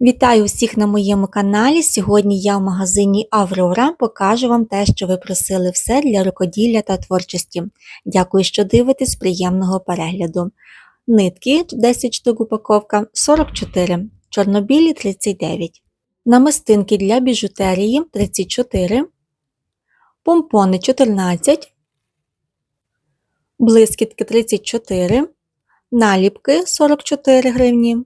Вітаю всіх на моєму каналі. Сьогодні я в магазині Аврора покажу вам те, що ви просили все для рукоділля та творчості. Дякую, що дивитесь, приємного перегляду. Нитки 10 штук упаковка 44, чорнобілі 39, намистинки для біжутерії 34, помпони 14, блискітки 34, наліпки 44 гривні.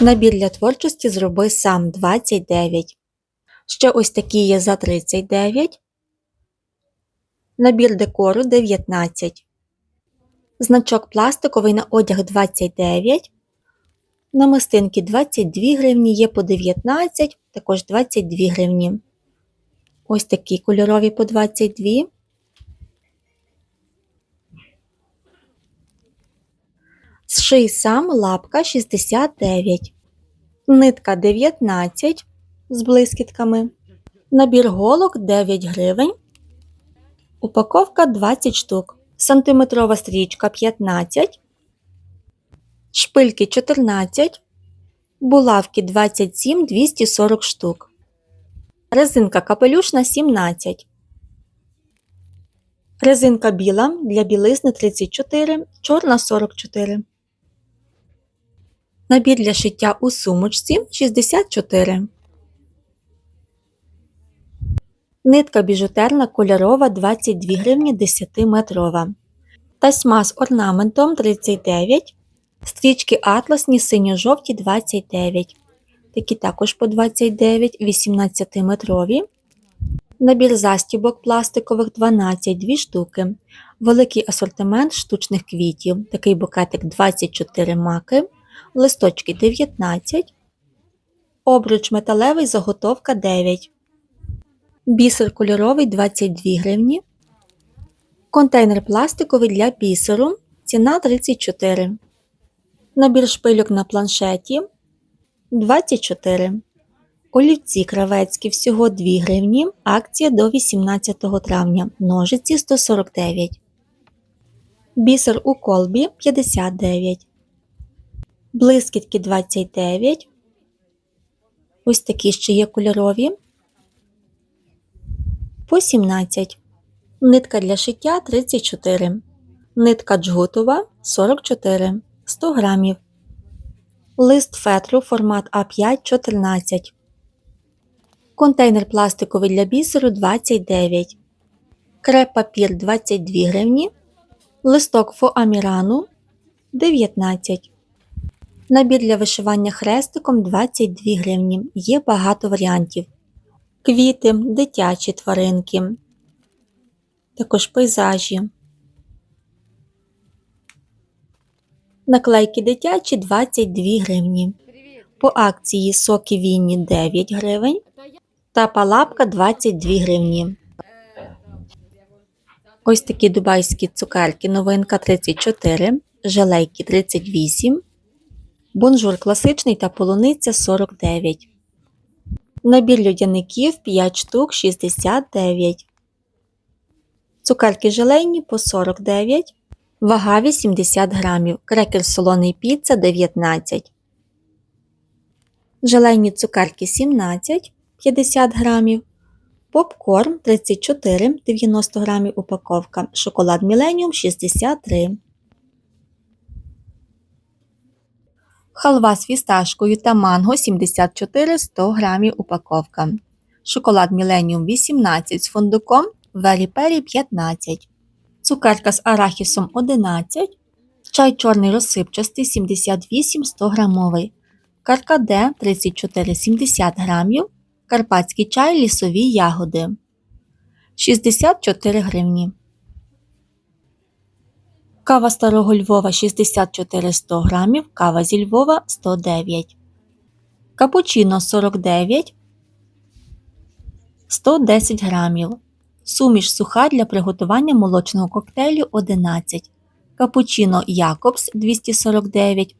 Набір для творчості зроби сам 29. Ще ось такі є за 39. Набір декору 19. Значок пластиковий на одяг 29. Намистинки 22 гривні, є по 19, також 22 гривні. Ось такі кольорові по 22. Зший сам лапка 69, нитка 19 з блискітками, набір голок 9 гривень, упаковка 20 штук, сантиметрова стрічка 15, шпильки 14, булавки 27 240 штук, резинка капелюшна 17. Резинка біла для білизни 34, чорна 44. Набір для шиття у сумочці 64. Нитка біжутерна кольорова 22 гривні 10-метрова. Тасьма з орнаментом 39. Стрічки атласні синьо-жовті 29. Такі також по 29, 18-метрові. Набір застібок пластикових 12 2 штуки. Великий асортимент штучних квітів. Такий букетик 24 маки листочки 19, обруч металевий заготовка 9, бісер кольоровий 22 гривні, контейнер пластиковий для бісеру, ціна 34, набір шпильок на планшеті 24. Олівці кравецькі всього 2 гривні, акція до 18 травня, ножиці 149. Бісер у колбі 59 блискітки 29. Ось такі ще є кольорові. По 17. Нитка для шиття 34. Нитка джгутова 44 100 грамів. Лист фетру формат А5 14. Контейнер пластиковий для бісеру 29. Креп папір 22 гривні. Листок фоамірану 19. Набір для вишивання хрестиком 22 гривні. Є багато варіантів. Квіти, дитячі тваринки, також пейзажі. Наклейки дитячі 22 гривні. По акції соки Вінні 9 гривень та палапка 22 гривні. Ось такі дубайські цукерки новинка 34, желейки 38 Бонжур класичний та полуниця 49. Набір льодяників 5 штук 69. Цукерки желейні по 49. Вага 80 грамів. Крекер солоний піца 19. Желейні цукерки 17 50 грамів. Попкорн 34 90 грамів упаковка. Шоколад Міленіум 63 халва з фісташкою та манго 74 100 грамів упаковка, шоколад Міленіум 18 з фундуком, Вері Пері 15, цукерка з арахісом 11, чай чорний розсипчастий 78 100 грамовий, каркаде 34 70 грамів, карпатський чай лісові ягоди 64 гривні. Кава Старого Львова 64 100 грамів, кава зі Львова 109. Капучино 49 110 грамів. Суміш суха для приготування молочного коктейлю 11. Капучино Якобс 249.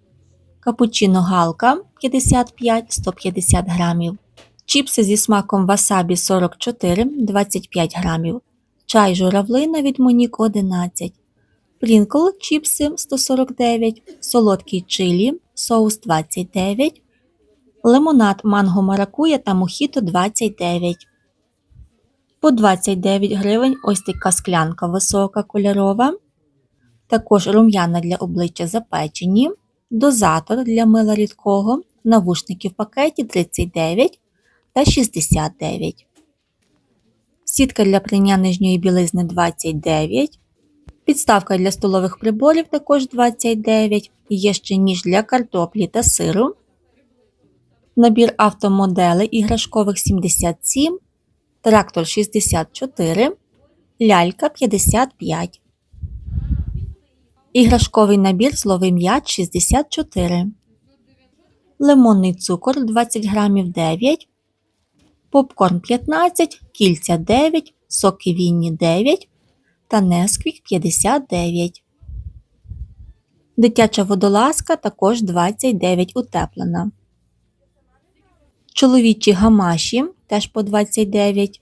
Капучино Галка 55 150 грамів. Чіпси зі смаком васабі 44 25 грамів. Чай журавлина від Монік 11 Прінкл чіпси 149, солодкий чилі, соус 29, Лимонад манго маракуя та мохіто 29. По 29 гривень ось така склянка висока кольорова. Також рум'яна для обличчя запечені, дозатор для мила рідкого, навушники в пакеті 39 та 69. Сітка для прання нижньої білизни 29. Підставка для столових приборів також 29. Є ще ніж для картоплі та сиру. Набір автомоделей іграшкових 77, трактор 64, лялька 55. Іграшковий набір зловий м'яч 64. Лимонний цукор 20 грамів 9. Попкорн 15, кільця 9, соки вінні 9 та Несквік 59. Дитяча водолазка також 29 утеплена. Чоловічі гамаші теж по 29.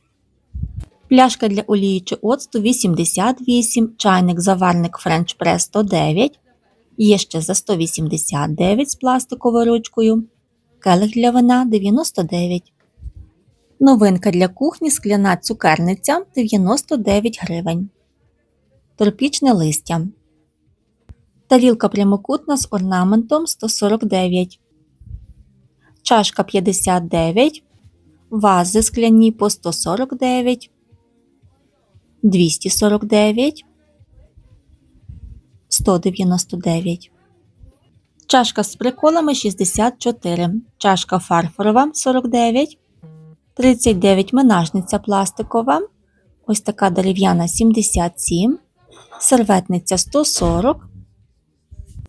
Пляшка для олії чи оцту 88, чайник заварник French Press 109, є ще за 189 з пластиковою ручкою, келих для вина 99. Новинка для кухні скляна цукерниця 99 гривень. Торпічне листя. Тарілка прямокутна з орнаментом 149. Чашка 59. Вази скляні по 149. 249. 199. Чашка з приколами 64. Чашка фарфорова 49. 39 минажниця пластикова. Ось така дерев'яна 77. Серветниця 140.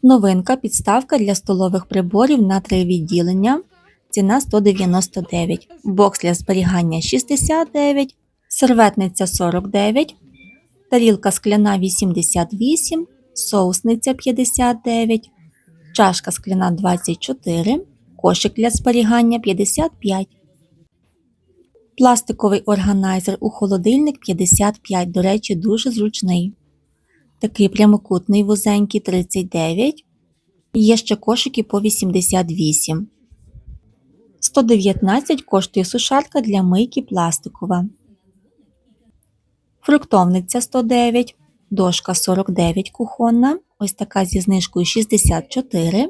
Новинка підставка для столових приборів на три відділення. Ціна 199. Бокс для зберігання 69. Серветниця 49. Тарілка скляна 88. Соусниця 59. Чашка скляна 24. Кошик для зберігання 55. Пластиковий органайзер у холодильник 55, до речі, дуже зручний. Такий прямокутний вузенький 39. Є ще кошики по 88. 119 коштує сушарка для мийки пластикова. Фруктовниця 109. Дошка 49 кухонна. Ось така зі знижкою 64.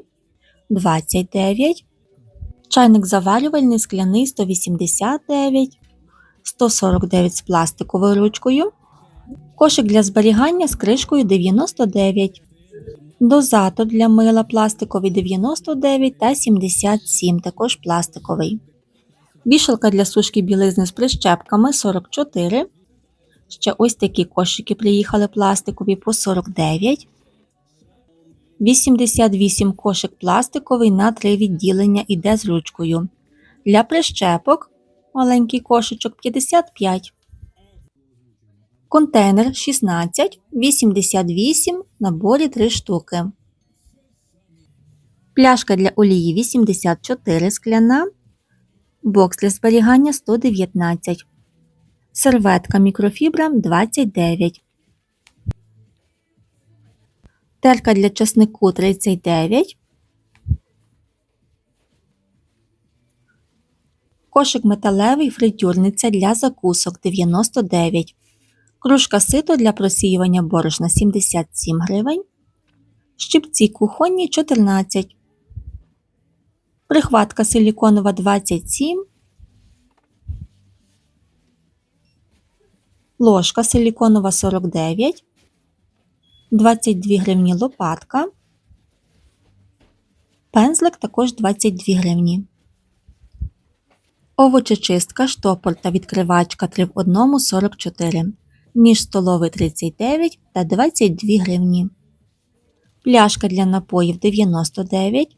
29. Чайник заварювальний скляний 189, 149 з пластиковою ручкою, кошик для зберігання з кришкою 99, дозатор для мила пластиковий 99 та 77, також пластиковий. Вішалка для сушки білизни з прищепками 44. Ще ось такі кошики приїхали пластикові по 49. 88 кошик пластиковий на три відділення іде з ручкою. Для прищепок маленький кошечок 55. Контейнер 16, 88, наборі 3 штуки. Пляшка для олії 84 скляна. Бокс для зберігання 119. Серветка мікрофібра 29. Терка для часнику 39. Кошик металевий фритюрниця для закусок 99. Кружка сито для просіювання борошна 77 гривень. Щипці кухонні 14. Прихватка силіконова 27. Ложка силіконова 49. 22 гривні лопатка. Пензлик також 22 гривні. Овочечистка, штопор та відкривачка 3 в 1 44. Ніж столовий 39 та 22 гривні. Пляшка для напоїв 99.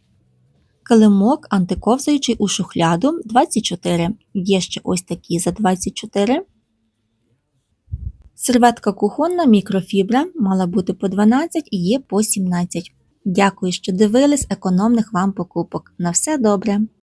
Килимок антиковзаючий у шухляду 24. Є ще ось такі за 24. Серветка кухонна мікрофібра мала бути по 12 і є по 17. Дякую, що дивились економних вам покупок. На все добре!